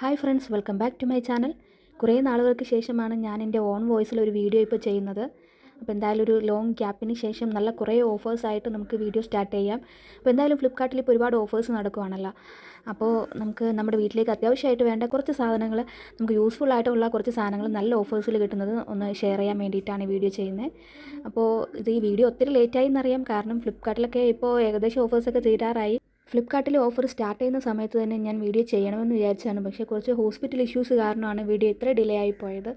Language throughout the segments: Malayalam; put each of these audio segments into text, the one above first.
Hi friends welcome back to my channel. കുറേ നാളുകൾക്ക് ശേഷമാണ് ഞാൻ എന്റെ ഓൺ വോയിസിൽ ഒരു വീഡിയോ ഇപ്പോൾ ചെയ്യുന്നത്. അപ്പോൾ എന്തായാലും ഒരു ലോങ് ഗ്യാപ്പിന് ശേഷം നല്ല കുറേ ഓഫേഴ്സായിട്ട് നമുക്ക് വീഡിയോ സ്റ്റാർട്ട് ചെയ്യാം. അപ്പോൾ എന്തായാലും ഫ്ലിപ്കാർട്ടിൽ ഇപ്പോൾ ഒരുപാട് ഓഫേഴ്സ് നടക്കുവാണല്ലോ. അപ്പോൾ നമുക്ക് നമ്മുടെ വീട്ടിലേക്ക് അത്യാവശ്യമായിട്ട് വേണ്ട കുറച്ച് സാധനങ്ങൾ നമുക്ക് യൂസ്ഫുൾ ആയിട്ടുള്ള കുറച്ച് സാധനങ്ങൾ നല്ല ഓഫേഴ്സിൽ കിട്ടുന്നത് ഒന്ന് ഷെയർ ചെയ്യാൻ വേണ്ടിയിട്ടാണ് ഈ വീഡിയോ ചെയ്യുന്നത്. അപ്പോൾ ഇത് ഈ വീഡിയോ ഒത്തിരി ലേറ്റായി എന്നറിയാം. കാരണം ഫ്ലിപ്കാർട്ടിലൊക്കെ ഇപ്പോൾ ഏകദേശം ഓഫേഴ്സൊക്കെ തീരാറായി. ഫ്ലിപ്കാർട്ടിൽ ഓഫർ സ്റ്റാർട്ട് ചെയ്യുന്ന സമയത്ത് തന്നെ ഞാൻ വീഡിയോ ചെയ്യണമെന്ന് വിചാരിച്ചാണ് പക്ഷേ കുറച്ച് ഹോസ്പിറ്റൽ ഇഷ്യൂസ് കാരണമാണ് വീഡിയോ ഇത്ര ഡിലേ ആയി പോയത്.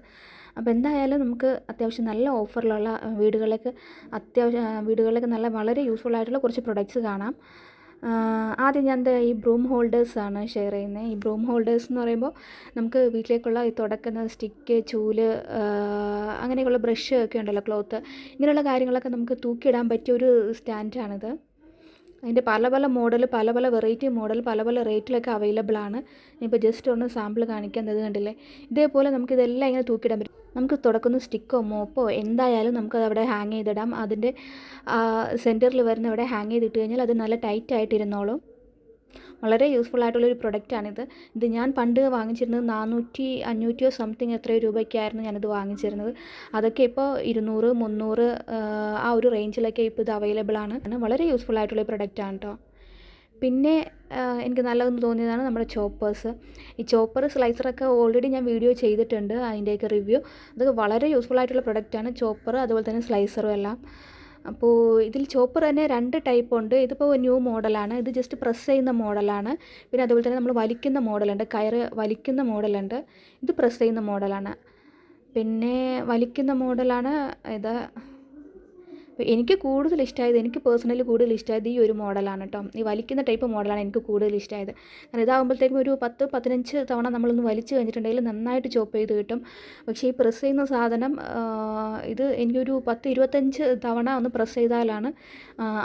അപ്പോൾ എന്തായാലും നമുക്ക് അത്യാവശ്യം നല്ല ഓഫറിലുള്ള വീടുകളിലേക്ക് അത്യാവശ്യം വീടുകളിലേക്ക് നല്ല വളരെ യൂസ്ഫുൾ ആയിട്ടുള്ള കുറച്ച് പ്രൊഡക്ട്സ് കാണാം. ആദ്യം ഞാൻ എന്താ ഈ ബ്രൂം ഹോൾഡേഴ്സാണ് ഷെയർ ചെയ്യുന്നത് ഈ ബ്രൂം ഹോൾഡേഴ്സ് എന്ന് പറയുമ്പോൾ നമുക്ക് വീട്ടിലേക്കുള്ള ഈ തുടക്കുന്ന സ്റ്റിക്ക് ചൂൽ അങ്ങനെയുള്ള ബ്രഷ് ഒക്കെ ഉണ്ടല്ലോ ക്ലോത്ത് ഇങ്ങനെയുള്ള കാര്യങ്ങളൊക്കെ നമുക്ക് തൂക്കിയിടാൻ പറ്റിയ ഒരു സ്റ്റാൻഡാണിത് അതിന്റെ പല പല മോഡൽ പല പല വെറൈറ്റി മോഡൽ പല പല റേറ്റിലൊക്കെ അവൈലബിൾ ആണ്. ഇപ്പോൾ ജസ്റ്റ് ഒന്ന് സാമ്പിൾ കാണിക്കാൻ ഇത് കണ്ടില്ലേ? ഇതേപോലെ നമുക്ക് ഇതെല്ലാം ഇങ്ങനെ തൂക്കിയിടാൻ പറ്റും. നമുക്ക് തുടക്കുന്ന സ്റ്റിക്കോ മോപ്പോ എന്തായാലും നമുക്കത് അവിടെ ഹാങ് ചെയ്തിടാം. അതിന്റെ സെന്ററിൽ വരുന്ന അവിടെ ഹാങ് ചെയ്തിട്ട് കഴിഞ്ഞാൽ അത് നല്ല ടൈറ്റ് ആയിട്ട് ഇരുന്നോളും വളരെ യൂസ്ഫുൾ ആയിട്ടുള്ളൊരു പ്രൊഡക്റ്റാണിത് ഇത് ഞാൻ പണ്ട് വാങ്ങിച്ചിരുന്നത് നാനൂറ്റി അഞ്ഞൂറ്റിയോ സംതിങ് എത്രയോ രൂപയ്ക്കായിരുന്നു ഞാനിത് വാങ്ങിച്ചിരുന്നത്. അതൊക്കെ ഇപ്പോൾ ഇരുന്നൂറ് മുന്നൂറ് ആ ഒരു റേഞ്ചിലൊക്കെ ഇപ്പോൾ ഇത് അവൈലബിൾ ആണ്. വളരെ യൂസ്ഫുൾ ആയിട്ടുള്ള പ്രൊഡക്റ്റാണ് കേട്ടോ പിന്നെ എനിക്ക് നല്ലതെന്ന് തോന്നിയതാണ് നമ്മുടെ ചോപ്പേഴ്സ് ഈ ചോപ്പർ സ്ലൈസറൊക്കെ ഓൾറെഡി ഞാൻ വീഡിയോ ചെയ്തിട്ടുണ്ട് അതിന്റെയൊക്കെ റിവ്യൂ അതൊക്കെ വളരെ യൂസ്ഫുൾ ആയിട്ടുള്ള പ്രൊഡക്റ്റാണ് ചോപ്പർ അതുപോലെ തന്നെ സ്ലൈസറും എല്ലാം. അപ്പോൾ ഇതിൽ ചോപ്പർ തന്നെ രണ്ട് ടൈപ്പ് ഉണ്ട്. ഇതിപ്പോൾ ന്യൂ മോഡലാണ് ഇത് ജസ്റ്റ് പ്രസ് ചെയ്യുന്ന മോഡലാണ് പിന്നെ അതുപോലെ തന്നെ നമ്മൾ വലിക്കുന്ന മോഡലുണ്ട് കയറ് വലിക്കുന്ന മോഡലുണ്ട് ഇത് പ്രസ് ചെയ്യുന്ന മോഡലാണ് പിന്നെ വലിക്കുന്ന മോഡലാണ് ഇത് എനിക്ക് കൂടുതൽ ഇഷ്ടമായത് എനിക്ക് പേഴ്സണലി കൂടുതൽ ഇഷ്ടമായത് ഈ ഒരു മോഡലാണ് കേട്ടോ ഈ വലിക്കുന്ന ടൈപ്പ് മോഡലാണ് എനിക്ക് കൂടുതൽ ഇഷ്ടമായത്. കാരണം ഇതാകുമ്പോഴത്തേക്കും ഒരു പത്ത് പതിനഞ്ച് തവണ നമ്മളൊന്ന് വലിച്ചു കഴിഞ്ഞിട്ടുണ്ടെങ്കിൽ നന്നായിട്ട് ചോപ്പ് ചെയ്ത് കിട്ടും. പക്ഷേ ഈ പ്രസ് ചെയ്യുന്ന സാധനം ഇത് എനിക്കൊരു പത്ത് ഇരുപത്തഞ്ച് തവണ ഒന്ന് പ്രസ് ചെയ്താലാണ്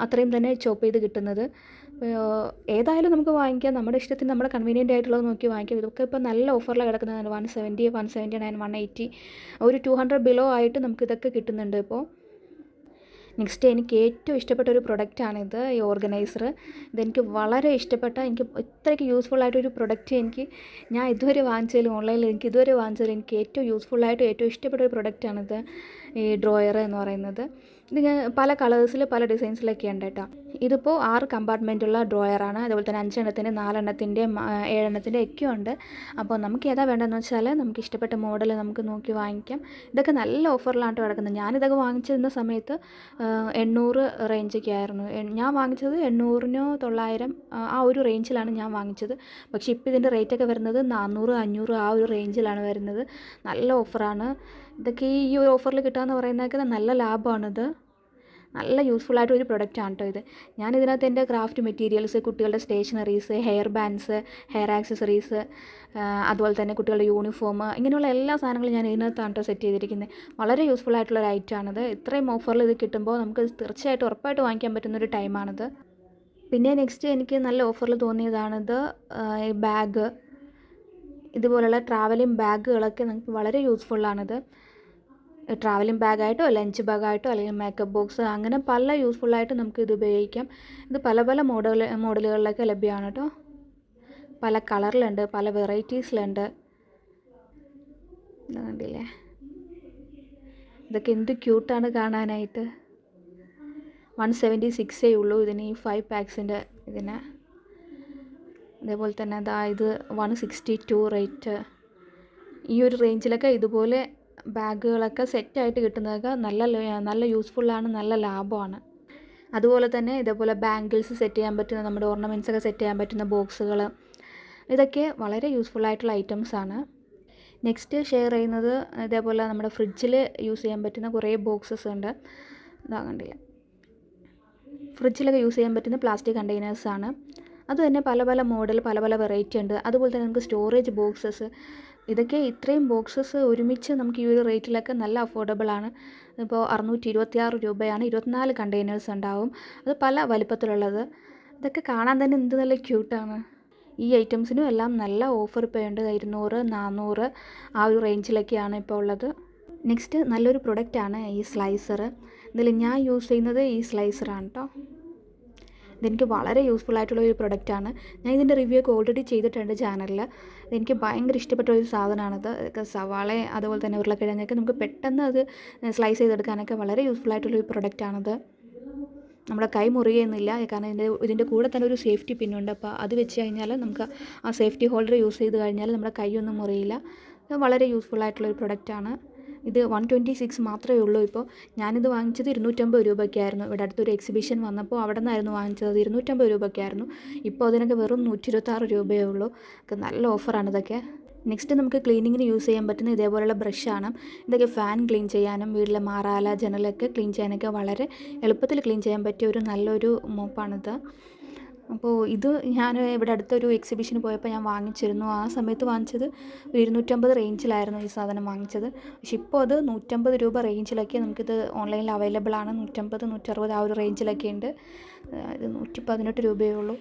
അത്രയും തന്നെ ചോപ്പ് ചെയ്ത് കിട്ടുന്നത്. ഏതായാലും നമുക്ക് വാങ്ങിക്കാം. നമ്മുടെ ഇഷ്ടത്തിന് നമ്മുടെ കൺവീനിയന്റ് ആയിട്ടുള്ളത് നോക്കി വാങ്ങിക്കാം. ഇതൊക്കെ ഇപ്പോൾ നല്ല ഓഫറിൽ കിടക്കുന്നതാണ് one seventy one seventy nine one eighty ഒരു ടു ഹൺഡ്രഡ് ബിലോ ആയിട്ട് നമുക്ക് ഇതൊക്കെ കിട്ടുന്നുണ്ട് ഇപ്പോൾ നെക്സ്റ്റ് എനിക്ക് ഏറ്റവും ഇഷ്ടപ്പെട്ട ഒരു പ്രൊഡക്റ്റാണിത് ഈ ഓർഗനൈസർ. ഇതെനിക്ക് വളരെ ഇഷ്ടപ്പെട്ട എനിക്ക് ഇത്രയ്ക്ക് യൂസ്ഫുൾ ആയിട്ടൊരു പ്രൊഡക്റ്റ് എനിക്ക് ഞാൻ ഇതുവരെ വാങ്ങിച്ചതിൽ ഓൺലൈനിൽ എനിക്ക് ഇതുവരെ വാങ്ങിച്ചതിൽ എനിക്ക് ഏറ്റവും ആയിട്ട് ഏറ്റവും ഇഷ്ടപ്പെട്ട ഒരു പ്രൊഡക്റ്റാണിത്. ഈ ഡ്രോയർ എന്ന് പറയുന്നത്. ഇത് ഞാൻ പല കളേഴ്സിൽ പല ഡിസൈൻസിലൊക്കെ ഉണ്ട് കേട്ടോ ഇതിപ്പോൾ ആറ് കമ്പാർട്ട്മെന്റുള്ള ഡ്രോയറാണ് അതുപോലെ തന്നെ അഞ്ചെണ്ണത്തിന്റെ നാലെണ്ണത്തിന്റെ ഏഴെണ്ണത്തിന്റെ ഒക്കെ ഉണ്ട്. അപ്പോൾ നമുക്ക് ഏതാ വേണ്ടതെന്ന് വെച്ചാൽ നമുക്ക് ഇഷ്ടപ്പെട്ട മോഡൽ നമുക്ക് നോക്കി വാങ്ങിക്കാം. ഇതൊക്കെ നല്ല ഓഫറിലാണ് കിടക്കുന്നത് ഞാനിതൊക്കെ വാങ്ങിച്ചിരുന്ന സമയത്ത് എണ്ണൂറ് റേഞ്ചൊക്കെ ആയിരുന്നു. ഞാൻ വാങ്ങിച്ചത് എണ്ണൂറിനോ തൊള്ളായിരം ആ ഒരു റേഞ്ചിലാണ് ഞാൻ വാങ്ങിച്ചത്. പക്ഷേ ഇപ്പോൾ ഇതിന്റെ റേറ്റൊക്കെ വരുന്നത് നാനൂറ് അഞ്ഞൂറ് ആ ഒരു റേഞ്ചിലാണ് വരുന്നത്. നല്ല ഓഫറാണ് ഇതൊക്കെ ഈ ഒരു ഓഫറിൽ കിട്ടുകയെന്ന് പറയുന്നതൊക്കെ നല്ല ലാഭമാണിത് നല്ല യൂസ്ഫുൾ ആയിട്ടൊരു ആണ് കേട്ടോ ഇത്. ഞാൻ ഇതിനകത്ത് എന്റെ ക്രാഫ്റ്റ് മെറ്റീരിയൽസ് കുട്ടികളുടെ stationeries hair bands hair accessories അതുപോലെ തന്നെ കുട്ടികളുടെ യൂണിഫോം ഇങ്ങനെയുള്ള എല്ലാ സാധനങ്ങളും ഞാൻ ഇതിനകത്താണ് കേട്ടോ സെറ്റ് ചെയ്തിരിക്കുന്നത് വളരെ യൂസ്ഫുൾ ആയിട്ടുള്ള ഒരു ഐറ്റമാണിത് ഇത്രയും ഓഫറിൽ ഇത് കിട്ടുമ്പോൾ നമുക്ക് തീർച്ചയായിട്ടും ഉറപ്പായിട്ട് വാങ്ങിക്കാൻ പറ്റുന്ന ഒരു ടൈമാണിത് പിന്നെ നെക്സ്റ്റ് എനിക്ക് നല്ല ഓഫറിൽ തോന്നിയതാണിത് ബാഗ് ഇതുപോലുള്ള ട്രാവലിംഗ് ബാഗുകളൊക്കെ നിങ്ങൾക്ക് വളരെ യൂസ്ഫുള്ളാണിത് ട്രാവലിംഗ് ബാഗായിട്ടോ ലഞ്ച് ബാഗായിട്ടോ അല്ലെങ്കിൽ മേക്കപ്പ് ബോക്സ് അങ്ങനെ പല യൂസ്ഫുള്ളായിട്ട് നമുക്ക് ഇത് ഉപയോഗിക്കാം. ഇത് പല പല മോഡൽ മോഡലുകളിലൊക്കെ ലഭ്യമാണ് കേട്ടോ പല കളറിലുണ്ട് പല വെറൈറ്റീസിലുണ്ട് കണ്ടില്ലേ? ഇതൊക്കെ എന്ത് ക്യൂട്ടാണ് കാണാനായിട്ട്. വൺ സെവന്റി സിക്സേ ഉള്ളൂ ഇതിന് ഈ ഫൈവ് പാക്സിന്റെ ഇതിന്. അതേപോലെ തന്നെ അതാ ഇത് വൺ സിക്സ്റ്റി ടു റേറ്റ് ഈ ഒരു റേഞ്ചിലൊക്കെ ഇതുപോലെ ബാഗുകളൊക്കെ സെറ്റായിട്ട് കിട്ടുന്നതൊക്കെ നല്ല നല്ല യൂസ്ഫുള്ളാണ് നല്ല ലാഭമാണ്. അതുപോലെ തന്നെ ഇതേപോലെ ബാങ്കിൾസ് സെറ്റ് ചെയ്യാൻ പറ്റുന്ന നമ്മുടെ ഓർണമെന്റ്സ് ഒക്കെ സെറ്റ് ചെയ്യാൻ പറ്റുന്ന ബോക്സുകൾ ഇതൊക്കെ വളരെ യൂസ്ഫുൾ ആയിട്ടുള്ള ഐറ്റംസ് ആണ്. നെക്സ്റ്റ് ഷെയർ ചെയ്യുന്നത് ഇതേപോലെ നമ്മുടെ ഫ്രിഡ്ജിൽ യൂസ് ചെയ്യാൻ പറ്റുന്ന കുറേ ബോക്സസ് ഉണ്ട്. ഇതാ കണ്ടില്ല? ഫ്രിഡ്ജിലൊക്കെ യൂസ് ചെയ്യാൻ പറ്റുന്ന പ്ലാസ്റ്റിക് കണ്ടെയ്നേഴ്സാണ് അത് തന്നെ പല പല മോഡൽ പല പല വെറൈറ്റി ഉണ്ട്. അതുപോലെ തന്നെ നമുക്ക് സ്റ്റോറേജ് ബോക്സസ് ഇതൊക്കെ ഇത്രയും ബോക്സസ് ഒരുമിച്ച് നമുക്ക് ഈ ഒരു റേറ്റിലൊക്കെ നല്ല അഫോർഡബിൾ ആണ്. ഇപ്പോൾ അറുന്നൂറ്റി ഇരുപത്തിയാറ് രൂപയാണ്. ഇരുപത്തിനാല് കണ്ടെയ്നേഴ്സ് ഉണ്ടാവും. അത് പല വലിപ്പത്തിലുള്ളത്. ഇതൊക്കെ കാണാൻ തന്നെ എന്ത് നല്ല ക്യൂട്ടാണ് ഈ ഐറ്റംസിനും എല്ലാം നല്ല ഓഫർ ഇപ്പോൾ ഉണ്ട്. ഇരുന്നൂറ് നാനൂറ് ആ ഒരു റേഞ്ചിലൊക്കെയാണ് ഇപ്പോൾ ഉള്ളത്. നെക്സ്റ്റ് നല്ലൊരു പ്രൊഡക്റ്റാണ് ഈ സ്ലൈസർ ഇതിൽ ഞാൻ യൂസ് ചെയ്യുന്നത് ഈ സ്ലൈസറാണ് കേട്ടോ ഇതെനിക്ക് വളരെ യൂസ്ഫുൾ ആയിട്ടുള്ള ഒരു പ്രൊഡക്റ്റാണ് ഞാൻ ഇതിന്റെ റിവ്യൂ ഒക്കെ ഓൾറെഡി ചെയ്തിട്ടുണ്ട് ചാനലിൽ എനിക്ക് ഭയങ്കര ഇഷ്ടപ്പെട്ട ഒരു സാധനമാണിത് സവാള അതുപോലെ തന്നെ ഉരുളക്കിഴങ്ങൊക്കെ നമുക്ക് പെട്ടെന്ന് അത് സ്ലൈസ് ചെയ്തെടുക്കാനൊക്കെ വളരെ യൂസ്ഫുൾ ആയിട്ടുള്ള ഒരു പ്രൊഡക്റ്റാണിത് നമ്മുടെ കൈ മുറിയുന്നില്ല കാരണം ഇതിന്റെ ഇതിന്റെ കൂടെ തന്നെ ഒരു സേഫ്റ്റി പിന്നുണ്ട് അപ്പോൾ അത് വെച്ച് കഴിഞ്ഞാൽ നമുക്ക് ആ സേഫ്റ്റി ഹോൾഡർ യൂസ് ചെയ്ത് കഴിഞ്ഞാൽ നമ്മുടെ കൈയൊന്നും മുറിയില്ല. വളരെ യൂസ്ഫുൾ ആയിട്ടുള്ള ഒരു പ്രൊഡക്റ്റാണ് ഇത് വൺ ട്വന്റി സിക്സ് മാത്രമേ ഉള്ളൂ. ഇപ്പോൾ ഞാനിത് വാങ്ങിച്ചത് ഇരുന്നൂറ്റമ്പത് രൂപയ്ക്കായിരുന്നു. ഇവിടെ അടുത്തൊരു എക്സിബിഷൻ വന്നപ്പോൾ അവിടെ നിന്നായിരുന്നു വാങ്ങിച്ചത്. ഇരുന്നൂറ്റമ്പത് രൂപയ്ക്കായിരുന്നു. ഇപ്പോൾ അതിനൊക്കെ വെറും നൂറ്റി ഇരുപത്താറ് രൂപയേ ഉള്ളൂ. നല്ല ഓഫറാണ് ഇതൊക്കെ. നെക്സ്റ്റ് നമുക്ക് ക്ലീനിങ്ങിന് യൂസ് ചെയ്യാൻ പറ്റുന്ന ഇതേപോലെയുള്ള ബ്രഷാണ് ഇതൊക്കെ ഫാൻ ക്ലീൻ ചെയ്യാനും വീട്ടിലെ മാറാല ജനലൊക്കെ ക്ലീൻ ചെയ്യാനൊക്കെ വളരെ എളുപ്പത്തിൽ ക്ലീൻ ചെയ്യാൻ പറ്റിയ ഒരു നല്ലൊരു മോപ്പാണിത് അപ്പോൾ ഇത് ഞാൻ ഇവിടെ അടുത്തൊരു എക്സിബിഷന് പോയപ്പോൾ ഞാൻ വാങ്ങിച്ചിരുന്നു. ആ സമയത്ത് വാങ്ങിച്ചത് ഒരു ഇരുന്നൂറ്റമ്പത് റേഞ്ചിലായിരുന്നു ഈ സാധനം വാങ്ങിച്ചത്. പക്ഷെ ഇപ്പോൾ അത് നൂറ്റമ്പത് രൂപ റേഞ്ചിലൊക്കെ നമുക്കിത് ഓൺലൈനിൽ അവൈലബിൾ ആണ്. നൂറ്റമ്പത് നൂറ്ററുപത് ആ ഒരു റേഞ്ചിലൊക്കെ ഉണ്ട്. ഇത് നൂറ്റി പതിനെട്ട് രൂപയേ ഉള്ളൂ.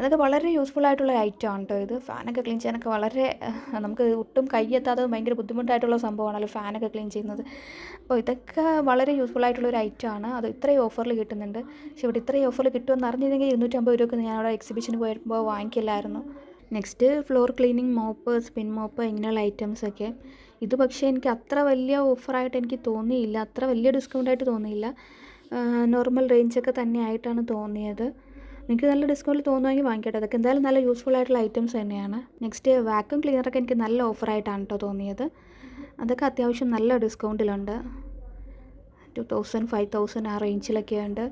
അതൊക്കെ വളരെ യൂസ്ഫുൾ ആയിട്ടുള്ള ഐറ്റം ആണ് കേട്ടോ ഇത്. ഫാനൊക്കെ ക്ലീൻ ചെയ്യാനൊക്കെ വളരെ നമുക്ക് ഒട്ടും കൈയെത്താതെ ഭയങ്കര ബുദ്ധിമുട്ടായിട്ടുള്ള സംഭവമാണല്ലോ ഫാനൊക്കെ ക്ലീൻ ചെയ്യുന്നത്. അപ്പോൾ ഇതൊക്കെ വളരെ യൂസ്ഫുൾ ആയിട്ടുള്ള ഒരു ഐറ്റം ആണ്. അത് ഇത്രയും ഓഫറിൽ കിട്ടുന്നുണ്ട്. പക്ഷേ ഇവിടെ ഇത്രയും ഓഫറിൽ കിട്ടുമെന്ന് അറിഞ്ഞിരുന്നെങ്കിൽ ഇരുന്നൂറ്റമ്പത് രൂപയ്ക്ക് ഞാൻ അവിടെ എക്സിബിഷന് പോയപ്പോൾ വാങ്ങിക്കില്ലായിരുന്നു. Next floor cleaning mop spin mop ഇങ്ങനെയുള്ള ഐറ്റംസ് ഒക്കെ. ഇത് പക്ഷേ എനിക്ക് അത്ര വലിയ ഓഫറായിട്ട് എനിക്ക് തോന്നിയില്ല. അത്ര വലിയ ഡിസ്കൗണ്ട് ആയിട്ട് തോന്നിയില്ല. നോർമൽ റേഞ്ചൊക്കെ തന്നെ ആയിട്ടാണ് തോന്നിയത്. നിങ്ങൾക്ക് നല്ല ഡിസ്കൗണ്ടിൽ തോന്നുമെങ്കിൽ വാങ്ങിക്കട്ടെ. അതൊക്കെ എന്തായാലും നല്ല യൂസ്ഫുൾ ആയിട്ടുള്ള ഐറ്റംസ് തന്നെയാണ്. നെക്സ്റ്റ് വാക്യൂം ക്ലീനറൊക്കെ എനിക്ക് നല്ല ഓഫറായിട്ടാണ് കേട്ടോ തോന്നിയത്. അതൊക്കെ അത്യാവശ്യം നല്ല ഡിസ്കൗണ്ടിലുണ്ട് ടു തൗസൻഡ് ഫൈവ് തൗസൻഡ് ആ റേഞ്ചിലൊക്കെ ഉണ്ട്.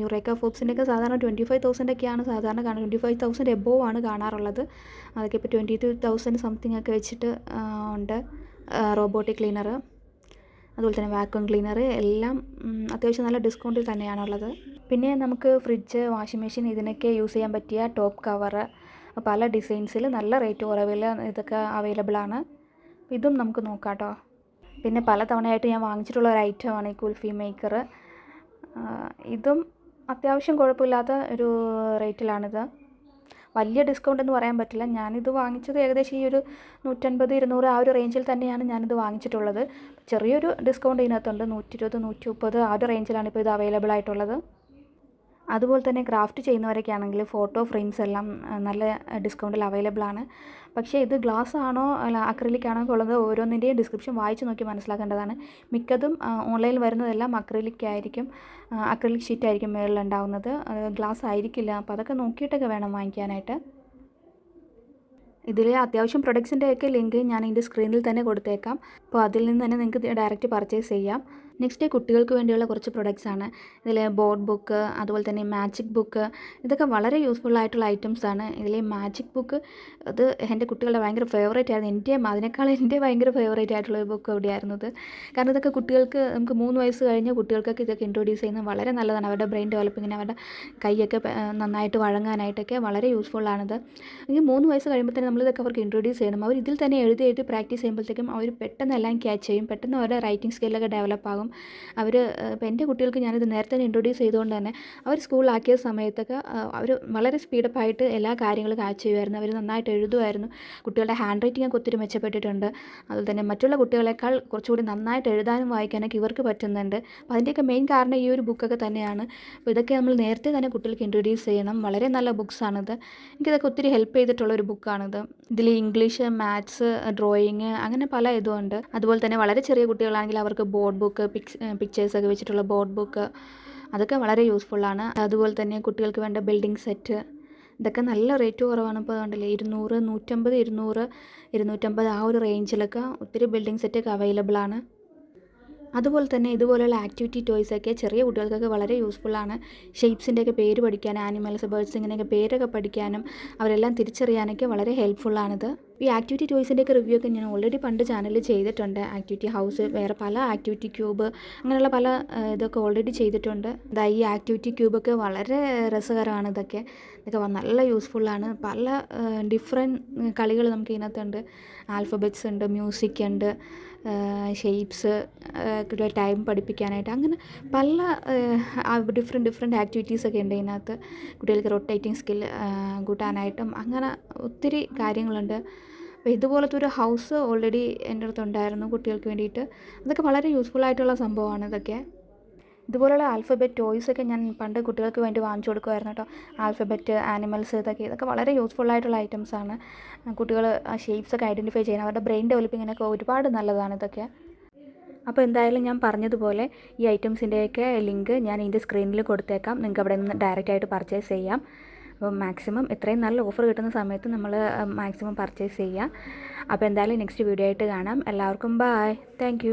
യുറേക്ക ഫുഡ്സിന്റെയൊക്കെ സാധാരണ ട്വന്റി ഫൈവ് തൗസൻഡൊക്കെയാണ് സാധാരണ കാണുക ട്വന്റി ഫൈവ് തൗസൻഡ് എബോവ് ആണ് കാണാറുള്ളത്. അതൊക്കെ ഇപ്പോൾ ട്വന്റി ടു തൗസൻഡ് സംതിങ് ഒക്കെ വെച്ചിട്ട് ഉണ്ട്. റോബോട്ടിക് ക്ലീനർ അതുപോലെ തന്നെ വാക്വം ക്ലീനർ എല്ലാം അത്യാവശ്യം നല്ല ഡിസ്കൗണ്ടിൽ തന്നെയാണുള്ളത്. പിന്നെ നമുക്ക് ഫ്രിഡ്ജ് വാഷിംഗ് മെഷീൻ ഇതിനൊക്കെ യൂസ് ചെയ്യാൻ പറ്റിയ ടോപ്പ് കവറ് പല ഡിസൈൻസിൽ നല്ല റേറ്റ് കുറവിൽ ഇതൊക്കെ അവൈലബിൾ ആണ്. ഇതും നമുക്ക് നോക്കാം കേട്ടോ പിന്നെ പല തവണയായിട്ട് ഞാൻ വാങ്ങിച്ചിട്ടുള്ള ഒരു ഐറ്റമാണ് ഈ കുൽഫി മേക്കർ ഇതും അത്യാവശ്യം കുഴപ്പമില്ലാത്ത ഒരു റേറ്റിലാണിത്. വലിയ ഡിസ്കൗണ്ട് എന്ന് പറയാൻ പറ്റില്ല. ഞാനിത് വാങ്ങിച്ചത് ഏകദേശം ഈ ഒരു നൂറ്റൻപത് ഇരുന്നൂറ് ആ ഒരു റേഞ്ചിൽ തന്നെയാണ് ഞാനിത് വാങ്ങിച്ചിട്ടുള്ളത്. ചെറിയൊരു ഡിസ്കൗണ്ട് ഇതിനകത്തുണ്ട്. നൂറ്റി ഇരുപത് നൂറ്റി മുപ്പത് ആ ഒരു റേഞ്ചിലാണ് ഇപ്പോൾ ഇത് അവൈലബിൾ ആയിട്ടുള്ളത്. അതുപോലെ തന്നെ ക്രാഫ്റ്റ് ചെയ്യുന്നവരൊക്കെ ആണെങ്കിൽ ഫോട്ടോ ഫ്രെയിംസ് എല്ലാം നല്ല ഡിസ്കൗണ്ടിൽ അവൈലബിൾ ആണ്. പക്ഷേ ഇത് ഗ്ലാസ് ആണോ അല്ല അക്രിലിക് ആണോ ഉള്ളത് ഓരോന്നിന്റെയും ഡിസ്ക്രിപ്ഷൻ വായിച്ച് നോക്കി മനസ്സിലാക്കേണ്ടതാണ്. മിക്കതും ഓൺലൈനിൽ വരുന്നതെല്ലാം അക്രിലിക് ആയിരിക്കും അക്രിലിക് ഷീറ്റ് ആയിരിക്കും മുകളിൽ ഉണ്ടാവുന്നത് ഗ്ലാസ് ആയിരിക്കില്ല. അപ്പോൾ അതൊക്കെ നോക്കിയിട്ടൊക്കെ വേണം വാങ്ങിക്കാനായിട്ട്. ഇതിൽ അത്യാവശ്യം പ്രൊഡക്ട്സിന്റെയൊക്കെ ലിങ്ക് ഞാൻ ഇതിന്റെ സ്ക്രീനിൽ തന്നെ കൊടുത്തേക്കാം. അപ്പോൾ അതിൽ നിന്ന് തന്നെ നിങ്ങൾക്ക് ഡയറക്റ്റ് പർച്ചേസ് ചെയ്യാം. നെക്സ്റ്റ് കുട്ടികൾക്ക് വേണ്ടിയുള്ള കുറച്ച് പ്രൊഡക്ട്സ് ആണ്. ഇതിൽ ബോർഡ് ബുക്ക് അതുപോലെ തന്നെ മാജിക് ബുക്ക് ഇതൊക്കെ വളരെ യൂസ്ഫുൾ ആയിട്ടുള്ള ഐറ്റംസ് ആണ്. ഇതിൽ മാജിക് ബുക്ക് അത് എന്റെ കുട്ടികളുടെ ഭയങ്കര ഫേവറേറ്റ് ആയിരുന്നു. എന്റെ അതിനേക്കാൾ എന്റെ ഭയങ്കര ഫേവറേറ്റ് ആയിട്ടുള്ള ഒരു ബുക്ക് അത്. കാരണം ഇതൊക്കെ കുട്ടികൾക്ക് നമുക്ക് മൂന്ന് വയസ്സ് കഴിഞ്ഞ കുട്ടികൾക്കൊക്കെ ഇതൊക്കെ ഇൻട്രൊഡ്യൂസ് ചെയ്യുന്നത് വളരെ നല്ലതാണ്. അവരുടെ ബ്രെയിൻ ഡെവലപ്പിങ്ങിന് അവരുടെ കൈയൊക്കെ നന്നായിട്ട് വഴങ്ങാനായിട്ടൊക്കെ വളരെ യൂസ്ഫുൾ ആണിത്. എങ്കിൽ മൂന്ന് വയസ്സ് കഴിയുമ്പോൾ തന്നെ നമ്മളിതൊക്കെ അവർക്ക് ഇൻട്രൊഡ്യൂസ് ചെയ്യണം. അവർ ഇതിൽ തന്നെ എഴുതി എഴുതി പ്രാക്ടീസ് ചെയ്യുമ്പോഴത്തേക്കും അവർ പെട്ടെന്ന് എല്ലാം ക്യാച്ച് ചെയ്യും. പെട്ടെന്ന് അവരുടെ റൈറ്റിംഗ് സ്കില്ലൊക്കെ ഡെവലപ്പ് ആകും. അവർ ഇപ്പം എന്റെ കുട്ടികൾക്ക് ഞാനിത് നേരത്തെ തന്നെ ഇൻട്രൊഡ്യൂസ് ചെയ്തുകൊണ്ട് തന്നെ അവർ സ്കൂളിലാക്കിയ സമയത്തൊക്കെ അവർ വളരെ സ്പീഡപ്പ് ആയിട്ട് എല്ലാ കാര്യങ്ങളും കാച്ച് ചെയ്യുമായിരുന്നു. അവർ നന്നായിട്ട് എഴുതുമായിരുന്നു. കുട്ടികളുടെ ഹാൻഡ് റൈറ്റിംഗ് ഒക്കെ ഒത്തിരി മെച്ചപ്പെട്ടിട്ടുണ്ട്. അതുപോലെ തന്നെ മറ്റുള്ള കുട്ടികളെക്കാൾ കുറച്ചുകൂടി നന്നായിട്ട് എഴുതാനും വായിക്കാനൊക്കെ ഇവർക്ക് പറ്റുന്നുണ്ട്. അപ്പോൾ അതിന്റെയൊക്കെ മെയിൻ കാരണം ഈ ഒരു ബുക്കൊക്കെ തന്നെയാണ്. അപ്പോൾ ഇതൊക്കെ നമ്മൾ നേരത്തെ തന്നെ കുട്ടികൾക്ക് ഇൻട്രൊഡ്യൂസ് ചെയ്യണം. വളരെ നല്ല ബുക്സാണിത് എനിക്കിതൊക്കെ ഒത്തിരി ഹെൽപ്പ് ചെയ്തിട്ടുള്ള ഒരു ബുക്കാണിത് ഇതിൽ ഇംഗ്ലീഷ് മാത്സ് ഡ്രോയിങ് അങ്ങനെ പല ഇതുമുണ്ട് അതുപോലെ തന്നെ വളരെ ചെറിയ കുട്ടികളാണെങ്കിൽ അവർക്ക് ബോർഡ് ബുക്ക് പിക്സ് പിക്ചേഴ്സൊക്കെ വെച്ചിട്ടുള്ള ബോർഡ് ബുക്ക് അതൊക്കെ വളരെ യൂസ്ഫുള്ളാണ് അതുപോലെ തന്നെ കുട്ടികൾക്ക് വേണ്ട ബിൽഡിംഗ് സെറ്റ് ഇതൊക്കെ നല്ല റേറ്റ് കുറവാണ് ഇപ്പോൾ കണ്ടല്ലേ. ഇരുന്നൂറ് നൂറ്റമ്പത് ഇരുന്നൂറ് ഇരുന്നൂറ്റമ്പത് ആ ഒരു റേഞ്ചിലൊക്കെ ഒത്തിരി ബിൽഡിംഗ് സെറ്റൊക്കെ അവൈലബിൾ ആണ്. അതുപോലെ തന്നെ ഇതുപോലെയുള്ള ആക്ടിവിറ്റി ടോയ്സൊക്കെ ചെറിയ കുട്ടികൾക്കൊക്കെ വളരെ യൂസ്ഫുള്ളാണ് ഷേപ്സിന്റെയൊക്കെ പേര് പഠിക്കാൻ ആനിമൽസ് ബേർഡ്സ് ഇങ്ങനെയൊക്കെ പേരൊക്കെ പഠിക്കാനും അവരെല്ലാം തിരിച്ചറിയാനൊക്കെ വളരെ ഹെൽപ്ഫുള്ളാണിത് ഈ ആക്ടിവിറ്റി ടോയ്സിന്റെയൊക്കെ റിവ്യൂ ഒക്കെ ഞാൻ ഓൾറെഡി പണ്ട് ചാനലിൽ ചെയ്തിട്ടുണ്ട്. ആക്ടിവിറ്റി ഹൗസ് വേറെ പല ആക്ടിവിറ്റി ക്യൂബ് അങ്ങനെയുള്ള പല ഇതൊക്കെ ഓൾറെഡി ചെയ്തിട്ടുണ്ട്. ഇതാ ഈ ആക്ടിവിറ്റി ക്യൂബൊക്കെ വളരെ രസകരമാണ് ഇതൊക്കെ. ഇതൊക്കെ നല്ല യൂസ്ഫുള്ളാണ് പല ഡിഫറെന്റ് കളികൾ നമുക്ക് ഇതിനകത്തുണ്ട്. ആൽഫബറ്റ്സ് ഉണ്ട് മ്യൂസിക് ഉണ്ട് ഷേപ്സ് ടൈം പഠിപ്പിക്കാനായിട്ട്. അങ്ങനെ പല ഡിഫറെന്റ് ഡിഫറെന്റ് ആക്ടിവിറ്റീസൊക്കെ ഉണ്ട് ഇതിനകത്ത്. കുട്ടികൾക്ക് റൊട്ടേറ്റിംഗ് സ്കിൽ കൂട്ടാനായിട്ടും അങ്ങനെ ഒത്തിരി കാര്യങ്ങളുണ്ട്. അപ്പോൾ ഇതുപോലത്തെ ഒരു ഹൗസ് ഓൾറെഡി എന്റെ അടുത്തുണ്ടായിരുന്നു കുട്ടികൾക്ക് വേണ്ടിയിട്ട്. അതൊക്കെ വളരെ യൂസ്ഫുൾ ആയിട്ടുള്ള സംഭവമാണ് ഇതൊക്കെ. ഇതുപോലുള്ള ആൽഫബറ്റ് ടോയ്സ് ഒക്കെ ഞാൻ പണ്ട് കുട്ടികൾക്ക് വേണ്ടി വാങ്ങിച്ചു കൊടുക്കുമായിരുന്നു കേട്ടോ. ആൽഫബറ്റ് ആനിമൽസ് ഇതൊക്കെ. ഇതൊക്കെ വളരെ യൂസ്ഫുൾ ആയിട്ടുള്ള ഐറ്റംസ് ആണ്. കുട്ടികൾ ആ ഷേപ്സ് ഒക്കെ ഐഡന്റിഫൈ ചെയ്യാൻ അവരുടെ ബ്രെയിൻ ഡെവലപ്പിങ്ങിനൊക്കെ ഒരുപാട് നല്ലതാണ് ഇതൊക്കെ. അപ്പോൾ എന്തായാലും ഞാൻ പറഞ്ഞതുപോലെ ഈ ഐറ്റംസിന്റെയൊക്കെ ലിങ്ക് ഞാൻ ഇതിന്റെ സ്ക്രീനിൽ കൊടുത്തേക്കാം. നിങ്ങൾക്ക് അവിടെ നിന്ന് ഡയറക്റ്റ് ആയിട്ട് പർച്ചേസ് ചെയ്യാം. അപ്പോൾ മാക്സിമം ഇത്രയും നല്ല ഓഫർ കിട്ടുന്ന സമയത്ത് നമ്മൾ മാക്സിമം പർച്ചേസ് ചെയ്യുക അപ്പോൾ എന്തായാലും നെക്സ്റ്റ് വീഡിയോ ആയിട്ട് കാണാം. എല്ലാവർക്കും ബായ് താങ്ക്